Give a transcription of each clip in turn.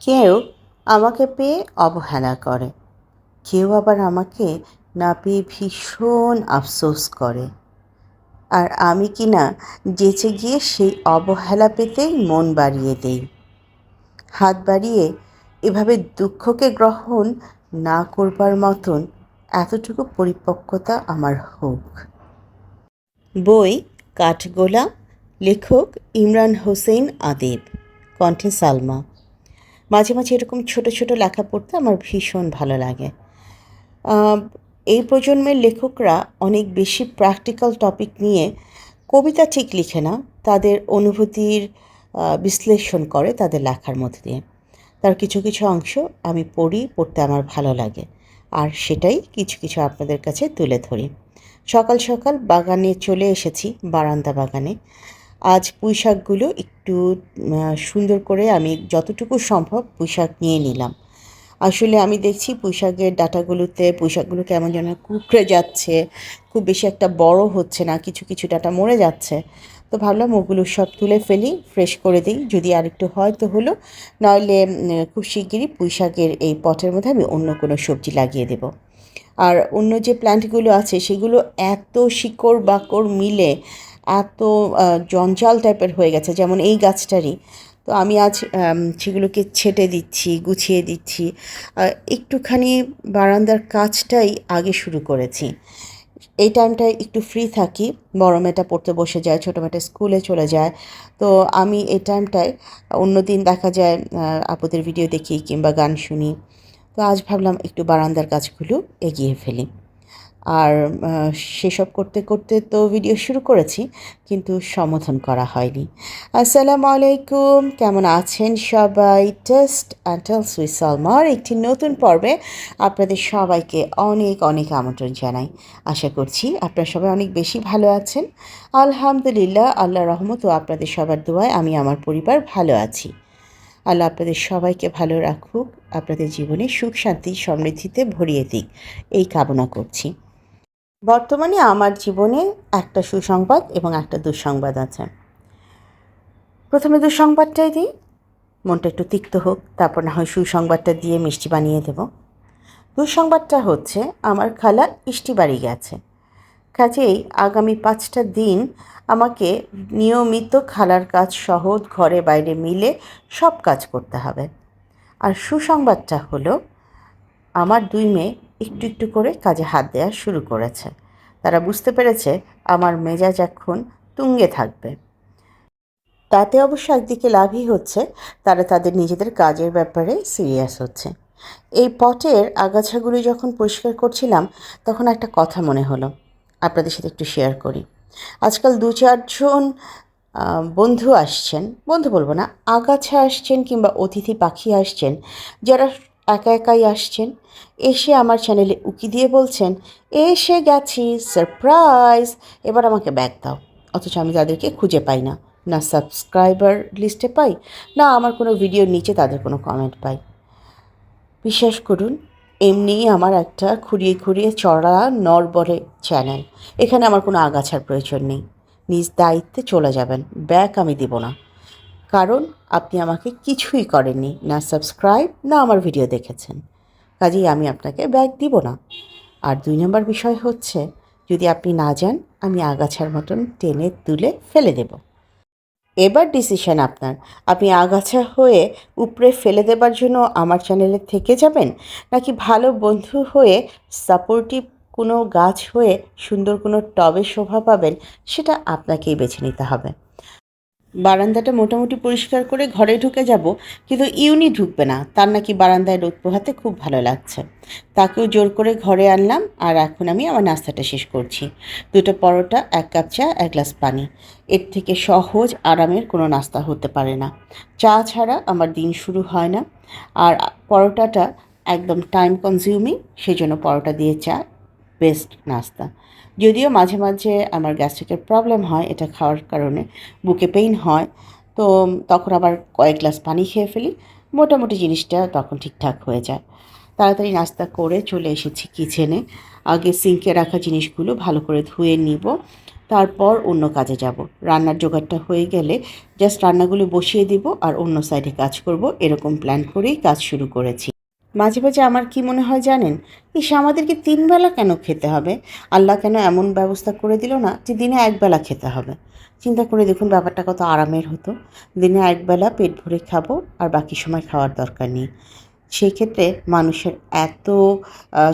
কেউ আমাকে পেয়ে অবহেলা করে। কেউ আবার আমাকে না পেয়ে ভীষণ আফসোস করে। আর আমি কি না যেচে গিয়ে সেই অবহেলা পেতেই মন বাড়িয়ে দেই? হাত বাড়িয়ে এভাবে দুঃখকে গ্রহণ না করবার মতন এতটুকু পরিপক্কতা আমার হোক। বই, কাঠগোলা, লেখক ইমরান হোসেন আদেব, কণ্ঠে সালমা। মাঝে মাঝে এরকম ছোট ছোট লেখা পড়তে আমার ভীষণ ভালো লাগে। এই প্রজন্মের লেখকরা অনেক বেশি প্র্যাকটিক্যাল টপিক নিয়ে কবিতা ঠিক লিখে না, তাদের অনুভূতির বিশ্লেষণ করে তাদের লেখার মধ্যে দিয়ে। তার কিছু কিছু অংশ আমি পড়ি, পড়তে আমার ভালো লাগে। আর সেটাই কিছু কিছু আপনাদের কাছে তুলে ধরি। সকাল সকাল বাগানে চলে এসেছি, বারান্দা বাগানে। আজ পুঁই শাকগুলো একটু সুন্দর করে আমি যতটুকু সম্ভব পুঁই শাক নিয়ে নিলাম। আসলে আমি দেখছি পুঁই শাকের ডাঁটাগুলোতে পুঁই কেমন যেন কুকড়ে যাচ্ছে, খুব বেশি একটা বড় হচ্ছে না, কিছু কিছু ডাঁটা মরে যাচ্ছে। তো ভাবলাম ওগুলো সব তুলে ফেলি, ফ্রেশ করে দিই, যদি আর একটু হয় তো হলো নইলে খুব শিগগিরই পুঁই শাকের এই পটের মধ্যে আমি অন্য কোনো সবজি লাগিয়ে দেবো। আর অন্য যে প্ল্যান্টগুলো আছে, সেগুলো এত শিকড় বাকড় মিলে এত জঞ্জাল টাইপের হয়ে গেছে, যেমন এই গাছটারই। তো আমি আজ সেগুলোকে ছেটে দিচ্ছি, গুছিয়ে দিচ্ছি। একটুখানি বারান্দার কাজটাই আগে শুরু করেছি। এই টাইমটায় একটু ফ্রি থাকি, বড় মেয়েটা পড়তে বসে যায়, ছোটো মেয়েটা স্কুলে চলে যায়। তো আমি এই টাইমটায় অন্য দিন দেখা যায় আপুদের ভিডিও দেখি কিংবা গান শুনি। তো আজ ভাবলাম একটু বারান্দার কাজগুলো এগিয়ে ফেলি। আর সেসব করতে করতে তো ভিডিও শুরু করেছি, কিন্তু সম্বোধন করা হয়নি। আসসালামু আলাইকুম, কেমন আছেন সবাই? টেস্ট অ্যান্টেল সুইস সালমার একটি নতুন পর্বে আপনাদের সবাইকে অনেক অনেক আমন্ত্রণ জানাই। আশা করছি আপনারা সবাই অনেক বেশি ভালো আছেন। আলহামদুলিল্লাহ আল্লাহ রহমত ও আপনাদের সবার দোয়ায় আমি আমার পরিবার ভালো আছি। আল্লাহ আপনাদের সবাইকে ভালো রাখুক, আপনাদের জীবনে সুখ শান্তি সমৃদ্ধিতে ভরিয়ে দিক। এই কামনা করছি। বর্তমানে আমার জীবনে একটা সুসংবাদ এবং একটা দুঃসংবাদ আছে। প্রথমে দুঃসংবাদটাই দিই, মনটা একটু তিক্ত হোক, তারপর না হয় সুসংবাদটা দিয়ে মিষ্টি বানিয়ে দেব। দুঃসংবাদটা হচ্ছে, আমার খালা ইষ্টি বাড়ি গেছে। কাজেই আগামী পাঁচটা দিন আমাকে নিয়মিত খালার কাজ সহ ঘরে বাইরে মিলে সব কাজ করতে হবে। আর সুসংবাদটা হলো, আমার দুই মেয়ে একটু একটু করে কাজে হাত দেওয়া শুরু করেছে। তারা বুঝতে পেরেছে আমার মেজাজ এখন তুঙ্গে থাকবে। তাতে অবশ্য একদিকে লাভই হচ্ছে, তারা তাদের নিজেদের কাজের ব্যাপারে সিরিয়াস হচ্ছে। এই পটের আগাছাগুলি যখন পরিষ্কার করছিলাম, তখন একটা কথা মনে হলো। আপনাদের সাথে একটু শেয়ার করি। আজকাল দু চারজন বন্ধু আসছেন। বন্ধু বলব না, আগাছা আসছেন কিংবা অতিথি পাখি আসছেন, যারা একা একাই আসছেন। এসে আমার চ্যানেলে উকি দিয়ে বলছেন, এসে গেছি সারপ্রাইজ এবার আমাকে ব্যাগ দাও। অথচ আমি তাদেরকে খুঁজে পাই না। না সাবস্ক্রাইবার লিস্টে পাই, না আমার কোনো ভিডিওর নিচে তাদের কোনো কমেন্ট পাই। বিশ্বাস করুন, এমনিই আমার একটা খুঁড়িয়ে খুঁড়িয়ে চড়া নরবরে চ্যানেল এখানে আমার কোনো আগাছার প্রয়োজন নেই। নিজ দায়িত্বে চলে যাবেন। ব্যাক আমি দিব না। কারণ আপনি আমাকে কিছুই করেননি, না সাবস্ক্রাইব না আমার ভিডিও দেখেছেন। কাজেই আমি আপনাকে ব্যাগ দিব না। আর দুই নম্বর বিষয় হচ্ছে, যদি আপনি না যান, আমি আগাছার মতন টেনে তুলে ফেলে দেব। এবার ডিসিশন আপনার। আপনি আগাছা হয়ে উপরে ফেলে দেবার জন্য আমার চ্যানেলে থেকে যাবেন, নাকি ভালো বন্ধু হয়ে সাপোর্টিভ কোনো গাছ হয়ে সুন্দর কোনো টবে শোভা পাবেন, সেটা আপনাকেই বেছে নিতে হবে। বারান্দাটা মোটামুটি পরিষ্কার করে ঘরে ঢুকে যাব, কিন্তু ইউনি ঢুকবে না। তার নাকি বারান্দায় রোদ পোহাতে খুব ভালো লাগছে। তাকেও জোর করে ঘরে আনলাম, আর এখন আমি আমার নাস্তাটা শেষ করছি। দুটো পরোটা, এক কাপ চা, এক গ্লাস পানি। এর থেকে সহজ আরামের কোনো নাস্তা হতে পারে না। চা ছাড়া আমার দিন শুরু হয় না। আর পরোটাটা একদম টাইম কনজিউমিং সেই জন্য পরোটা দিয়ে চা বেস্ট নাস্তা। যদিও মাঝে মাঝে আমার গ্যাস্ট্রিকের প্রবলেম হয় এটা খাওয়ার কারণে, বুকে পেইন হয়, তো তখন আবার কয়েক গ্লাস পানি খেয়ে ফেলি, মোটামুটি জিনিসটা তখন ঠিকঠাক হয়ে যায়। তাড়াতাড়ি নাস্তা করে চলে এসেছি কিচেনে আগে সিঙ্কে রাখা জিনিসগুলো ভালো করে ধুয়ে নিব, তারপর অন্য কাজে যাব। রান্নার জোগাড়টা হয়ে গেলে জাস্ট রান্নাগুলো বসিয়ে দিব আর অন্য সাইডে কাজ করব, এরকম প্ল্যান করেই কাজ শুরু করেছি। মাঝে মাঝে আমার কি মনে হয় জানেন? ইস, আমাদেরকে তিন বেলা কেন খেতে হবে? আল্লাহ কেন এমন ব্যবস্থা করে দিল না যে দিনে একবেলা খেতে হবে? চিন্তা করে দেখুন ব্যাপারটা কত আরামের হতো। দিনে একবেলা পেট ভরে খাব আর বাকি সময় খাওয়ার দরকার নেই। সেক্ষেত্রে মানুষের এত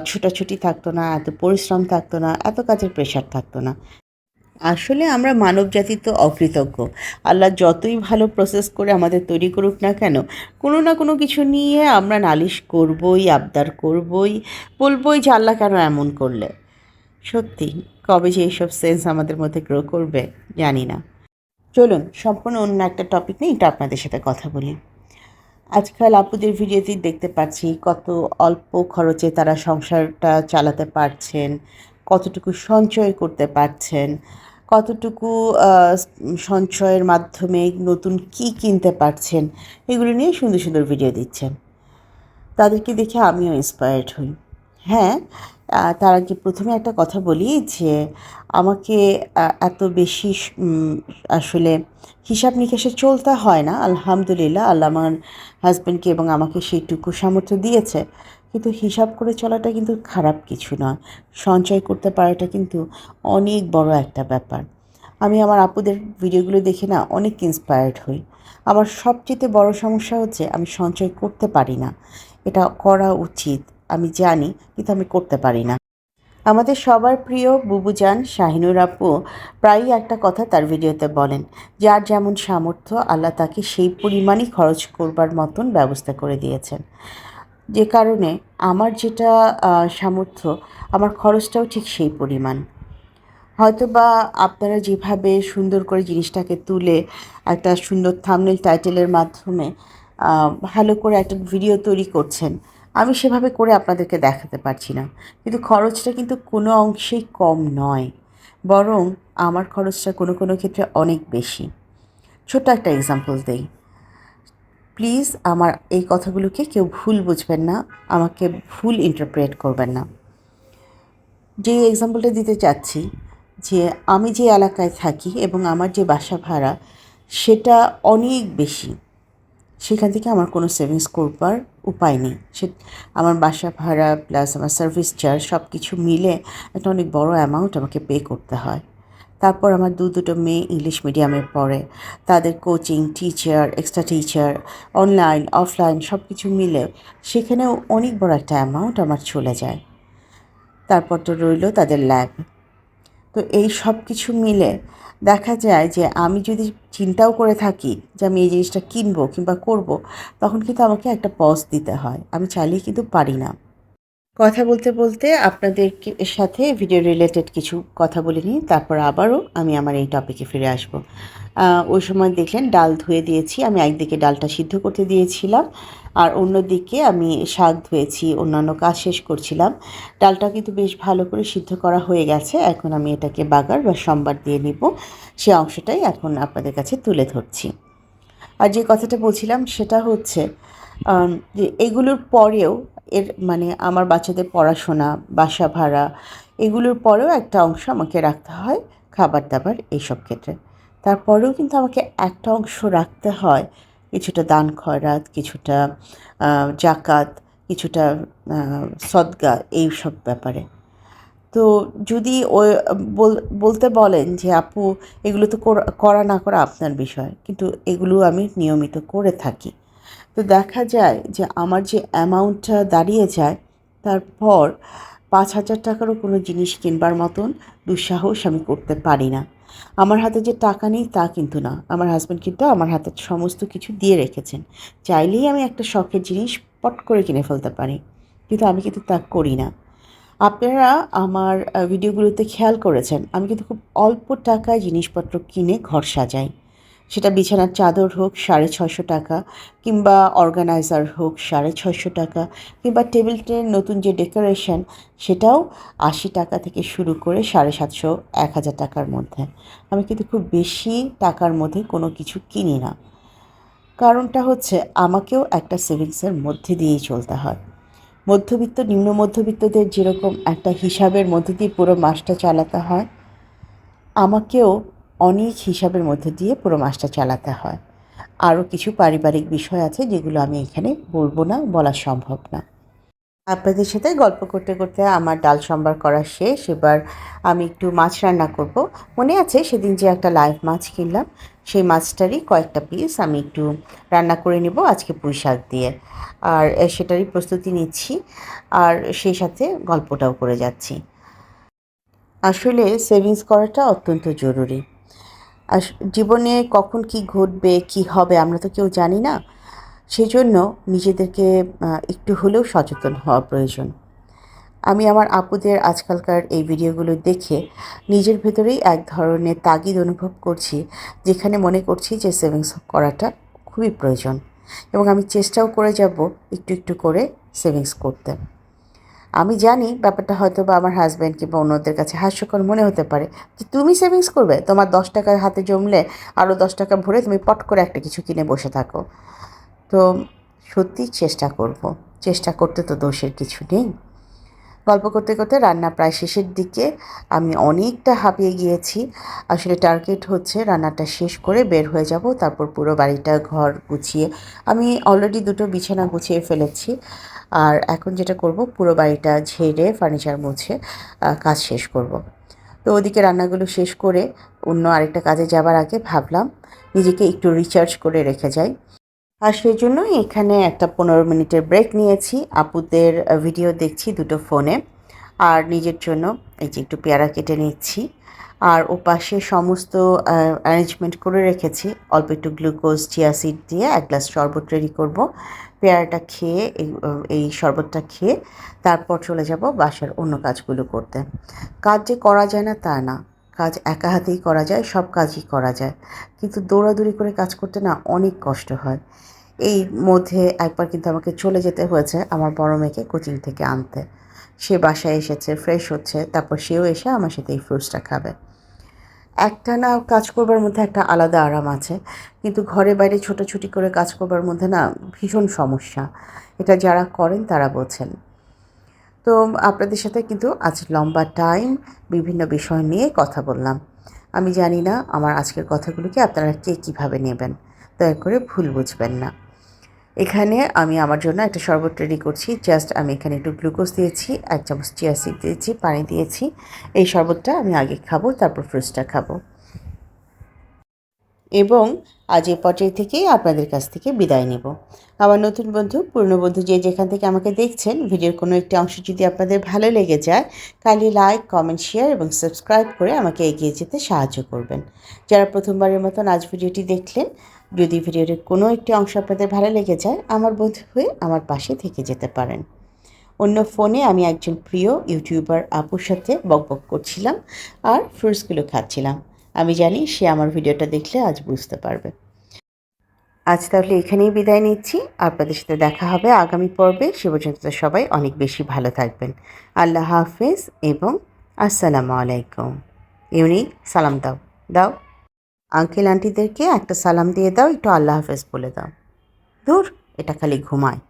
ছুটাছুটি থাকতো না, এত পরিশ্রম থাকতো না, এত কাজের প্রেশার থাকতো না। আসলে আমরা মানব জাতি তো অকৃতজ্ঞ। আল্লাহ যতই ভালো প্রসেস করে আমাদের তৈরি করুক না কেন, কোনো না কোনো কিছু নিয়ে আমরা নালিশ করবই, আবদার করবই, বলবই যে আল্লাহ কেন এমন করলে। সত্যি, কবে যে এইসব সেন্স আমাদের মধ্যে গ্রো করবে, জানি না। চলুন, সম্পূর্ণ অন্য একটা টপিক নিয়ে এটা আপনাদের সাথে কথা বলি। আজকাল আপুদের ভিডিওতেই দেখতে পাচ্ছি কত অল্প খরচে তারা সংসারটা চালাতে পারছেন, কতটুকু সঞ্চয় করতে পারছেন কতটুকু সঞ্চয়ের মাধ্যমে নতুন কি কিনতে পারছেন, এগুলো নিয়ে সুন্দর সুন্দর ভিডিও দিচ্ছেন। তাদেরকে দেখে আমিও ইন্সপায়ার্ড হই। হ্যাঁ তার আগে প্রথমে একটা কথা বলি যে আমাকে এত বেশি আসলে হিসাব নিকেশে চলতে হয় না, আলহামদুলিল্লাহ। আল্লাহ আমার হাজব্যান্ডকে এবং আমাকে সেইটুকু সামর্থ্য দিয়েছে। কিন্তু হিসাব করে চলাটা কিন্তু খারাপ কিছু নয়। সঞ্চয় করতে পারাটা কিন্তু অনেক বড় একটা ব্যাপার। আমি আমার আপুদের ভিডিওগুলো দেখে না অনেক ইন্সপায়ার্ড হই। আমার সবচেয়ে বড় সমস্যা হচ্ছে আমি সঞ্চয় করতে পারি না। এটা করা উচিত। আমি জানি, কিন্তু আমি করতে পারি না। আমাদের সবার প্রিয় বুবুজান শাহিনুর আপু প্রায়ই একটা কথা তার ভিডিওতে বলেন, যার যেমন সামর্থ্য, আল্লাহ তাকে সেই পরিমাণই খরচ করবার মতন ব্যবস্থা করে দিয়েছেন। যে কারণে আমার যেটা সামর্থ্য, আমার খরচটাও ঠিক সেই পরিমাণ। হয়তোবা আপনারা যেভাবে সুন্দর করে জিনিসটাকে তুলে একটা সুন্দর থামনেল টাইটেলের মাধ্যমে ভালো করে একটা ভিডিও তৈরি করছেন আমি সেভাবে করে আপনাদেরকে দেখাতে পারছি না। কিন্তু খরচটা কিন্তু কোনো অংশেই কম নয়। বরং আমার খরচটা কোনো কোনো ক্ষেত্রে অনেক বেশি। ছোট্ট একটা এক্সাম্পল দেই। প্লিজ আমার এই কথাগুলোকে কেউ ভুল বুঝবেন না, আমাকে ভুল ইন্টারপ্রেট করবেন না। যে এক্সাম্পলটা দিতে চাচ্ছি, যে আমি যে এলাকায় থাকি এবং আমার যে বাসা ভাড়া, সেটা অনেক বেশি। সেখান থেকে আমার কোনো সেভিংস করবার উপায় নেই। সে আমার বাসা ভাড়া প্লাস আমার সার্ভিস চার্জ সব কিছু মিলে একটা অনেক বড় অ্যামাউন্ট আমাকে পে করতে হয়। তারপর আমার দু দুটো মেয়ে ইংলিশ মিডিয়ামে পড়ে। তাদের coaching teacher extra teacher online offline সব কিছু মিলে সেখানেও অনেক বড় একটা অ্যামাউন্ট আমার চলে যায়। তারপর তো রইল তাদের ল্যাব তো এই সব কিছু মিলে দেখা যায় যে আমি যদি চিন্তাও করে থাকি যে আমি এই জিনিসটা কিনবো কিংবা করব, তখন কিন্তু আমাকে একটা পজ দিতে হয়। আমি চাইলেই কিন্তু পারি না। কথা বলতে বলতে আপনাদের সাথে ভিডিও রিলেটেড কিছু কথা বলে নিই, তারপর আবারও আমি আমার এই টপিকে ফিরে আসব। ওই সময় দেখলেন ডাল ধুয়ে দিয়েছি, আমি একদিকে ডালটা সিদ্ধ করতে দিয়েছিলাম। আর অন্যদিকে আমি শাক ধুয়েছি অন্যান্য কাজ শেষ করছিলাম। ডালটা কিন্তু বেশ ভালো করে সিদ্ধ করা হয়ে গেছে। এখন আমি এটাকে বাগার বা সম্বার দিয়ে নিব। সে অংশটাই এখন আপনাদের কাছে তুলে ধরছি। আর যে কথাটা বলছিলাম সেটা হচ্ছে যে এগুলোর পরেও এর মানে আমার বাচ্চাদের পড়াশোনা, বাসা ভাড়া, এগুলোর পরেও একটা অংশ আমাকে রাখতে হয় খাবার দাবার এইসব ক্ষেত্রে। তারপরেও কিন্তু আমাকে একটা অংশ রাখতে হয় কিছুটা দান খয়রাত, কিছুটা জাকাত, কিছুটা সদগা এইসব ব্যাপারে। তো যদি বল- বলতে বলেন যে, আপু, এগুলো তো করা না করা আপনার বিষয়, কিন্তু এগুলো আমি নিয়মিত করে থাকি। তো দেখা যায় যে, আমার যে অ্যামাউন্টটা দাঁড়িয়ে যায়, তারপর পাঁচ হাজার টাকারও কোনো জিনিস কিনবার মতন দুঃসাহস আমি করতে পারি না। আমার হাতে যে টাকা নেই তা কিন্তু না। আমার হাজব্যান্ড কিন্তু আমার হাতে সমস্ত কিছু দিয়ে রেখেছেন। চাইলেই আমি একটা শখের জিনিস পট করে কিনে ফেলতে পারি। কিন্তু আমি কিন্তু তা করি না। আপনারা আমার ভিডিওগুলোতে খেয়াল করেছেন, আমি কিন্তু খুব অল্প টাকায় জিনিসপত্র কিনে ঘর সাজাই। সেটা বিছানার চাদর হোক সাড়ে ছশো টাকা, কিংবা অর্গানাইজার হোক সাড়ে ছশো টাকা, কিংবা টেবিল টেনের নতুন যে ডেকোরেশন সেটাও আশি টাকা থেকে শুরু করে সাড়ে সাতশো, এক হাজার টাকার মধ্যে। আমি কিন্তু খুব বেশি টাকার মধ্যে কোনো কিছু কিনি না। কারণটা হচ্ছে আমাকেও একটা সেভিংসের মধ্যে দিয়েই চলতে হয়। মধ্যবিত্ত, নিম্ন মধ্যবিত্তদের যেরকম একটা হিসাবের মধ্যে দিয়ে পুরো মাসটা চালাতে হয়, আমাকেও অনেক হিসাবের মধ্যে দিয়ে পুরো মাসটা চালাতে হয়। আরও কিছু পারিবারিক বিষয় আছে যেগুলো আমি এখানে বলব না, বলা সম্ভব না। আপনাদের সাথে গল্প করতে করতে আমার ডাল সম্বার করা শেষ। এবার আমি একটু মাছ রান্না করব। মনে আছে সেদিন যে একটা লাইভ মাছ কিনলাম, সেই মাছটারই কয়েকটা পিস আমি একটু রান্না করে নেব আজকে পুঁই শাক দিয়ে। আর সেটারই প্রস্তুতি নিচ্ছি আর সেই সাথে গল্পটাও করে যাচ্ছি। আসলে সেভিংস করাটা অত্যন্ত জরুরি। আর জীবনে কখন কি ঘটবে, কি হবে আমরা তো কেউ জানি না। সেজন্য নিজেদেরকে একটু হলেও সচেতন হওয়া প্রয়োজন। আমি আমার আপুদের আজকালকার এই ভিডিওগুলো দেখে নিজের ভেতরেই এক ধরনের তাগিদ অনুভব করছি, যেখানে মনে করছি যে সেভিংস করাটা খুবই প্রয়োজন। এবং আমি চেষ্টাও করে যাব একটু একটু করে সেভিংস করতে। আমি জানি ব্যাপারটা হয়তো বা আমার হাজব্যান্ড কিংবা অন্যদের কাছে হাস্যকর মনে হতে পারে। যে তুমি সেভিংস করবে? তোমার দশ টাকা হাতে জমলে আরও দশ টাকা ভরে তুমি পট করে একটা কিছু কিনে বসে থাকো। তো সত্যি চেষ্টা করব। চেষ্টা করতে তো দোষের কিছু নেই। গল্প করতে করতে রান্না প্রায় শেষের দিকে আমি অনেকটা হাঁপিয়ে গিয়েছি। আসলে টার্গেট হচ্ছে রান্নাটা শেষ করে বের হয়ে যাব, তারপর পুরো বাড়িটা, ঘর গুছিয়ে আমি অলরেডি দুটো বিছানা গুছিয়ে ফেলেছি। আর এখন যেটা করব, পুরো বাড়িটা ঝেড়ে ফার্নিচার মুছে কাজ শেষ করব। তো ওদিকে রান্নাগুলো শেষ করে অন্য আরেকটা কাজে যাবার আগে ভাবলাম, নিজেকে একটু রিচার্জ করে রেখে যাই। আর সেই জন্য এখানে একটা পনেরো মিনিটের ব্রেক নিয়েছি। আপুদের ভিডিও দেখছি দুটো ফোনে আর নিজের জন্য এই যে একটু পেয়ারা কেটে নিচ্ছি। আর ও পাশে সমস্ত অ্যারেঞ্জমেন্ট করে রেখেছি। অল্প একটু গ্লুকোজ চিয়া সিড দিয়ে এক গ্লাস শরবত রেডি করব। পেয়ারাটা খেয়ে এই শরবতটা খেয়ে তারপর চলে যাব বাসার অন্য কাজগুলো করতে। কাজ যে করা যায় না তা না। কাজ একা হাতেই করা যায়, সব কাজই করা যায়। কিন্তু দৌড়াদৌড়ি করে কাজ করতে না অনেক কষ্ট হয়। এই মধ্যে একবার কিন্তু আমাকে চলে যেতে হয়েছে আমার বড় মেয়েকে কোচিং থেকে আনতে। সে বাসায় এসেছে ফ্রেশ হচ্ছে, তারপর সেও এসে আমার সাথে এই ফ্রুটসটা খাবে। একটা না কাজ করবার মধ্যে একটা আলাদা আরাম আছে, কিন্তু ঘরে বাইরে ছোটাছুটি করে কাজ করবার মধ্যে না ভীষণ সমস্যা। এটা যারা করেন তারা বোঝেন। তো আপনাদের সাথে কিন্তু আজ লম্বা টাইম বিভিন্ন বিষয় নিয়ে কথা বললাম। আমি জানি না আমার আজকের কথাগুলোকে আপনারা কে কীভাবে নেবেন, দয়া করে ভুল বুঝবেন না। এখানে আমি আমার জন্য একটা শরবত রেডি করছি জাস্ট আমি এখানে একটু গ্লুকোজ দিয়েছি, এক চামচ চিয়া সিড দিয়েছি, পানি দিয়েছি। এই শরবতটা আমি আগে খাব, তারপর ফ্রুটসটা খাব। এবং আজ এ পর্যায় থেকেই আপনাদের কাছ থেকে বিদায় নেব। আমার নতুন বন্ধু, পুরনো বন্ধু যে যেখান থেকে আমাকে দেখছেন, ভিডিওর কোনো একটি অংশ যদি আপনাদের ভালো লেগে যায় কালি লাইক, কমেন্ট, শেয়ার এবং সাবস্ক্রাইব করে আমাকে এগিয়ে যেতে সাহায্য করবেন। যারা প্রথমবারের মতন আজ ভিডিওটি দেখলেন, যদি ভিডিওর কোনো একটি অংশ আপনাদের ভালো লেগে যায়, আমার বন্ধু হয়ে আমার পাশে থেকে যেতে পারেন। অন্য ফোনে আমি একজন প্রিয় ইউটিউবার আপুর সাথে বকবক করছিলাম আর ফ্রুটসগুলো খাচ্ছিলাম। আমি জানি সে আমার ভিডিওটা দেখলে আজ বুঝতে পারবে। আজ তাহলে এখানেই বিদায় নিচ্ছি। আপনাদের সাথে দেখা হবে আগামী পর্বে। সে পর্যন্ত সবাই অনেক বেশি ভালো থাকবেন। আল্লাহ হাফেজ এবং আসসালামু আলাইকুম। ইউনিক সালাম দাও। দাও। আঙ্কেল আন্টিদেরকে একটা সালাম দিয়ে দাও, একটু আল্লাহ হাফেজ বলে দাও। দূর এটা খালি ঘুমায়।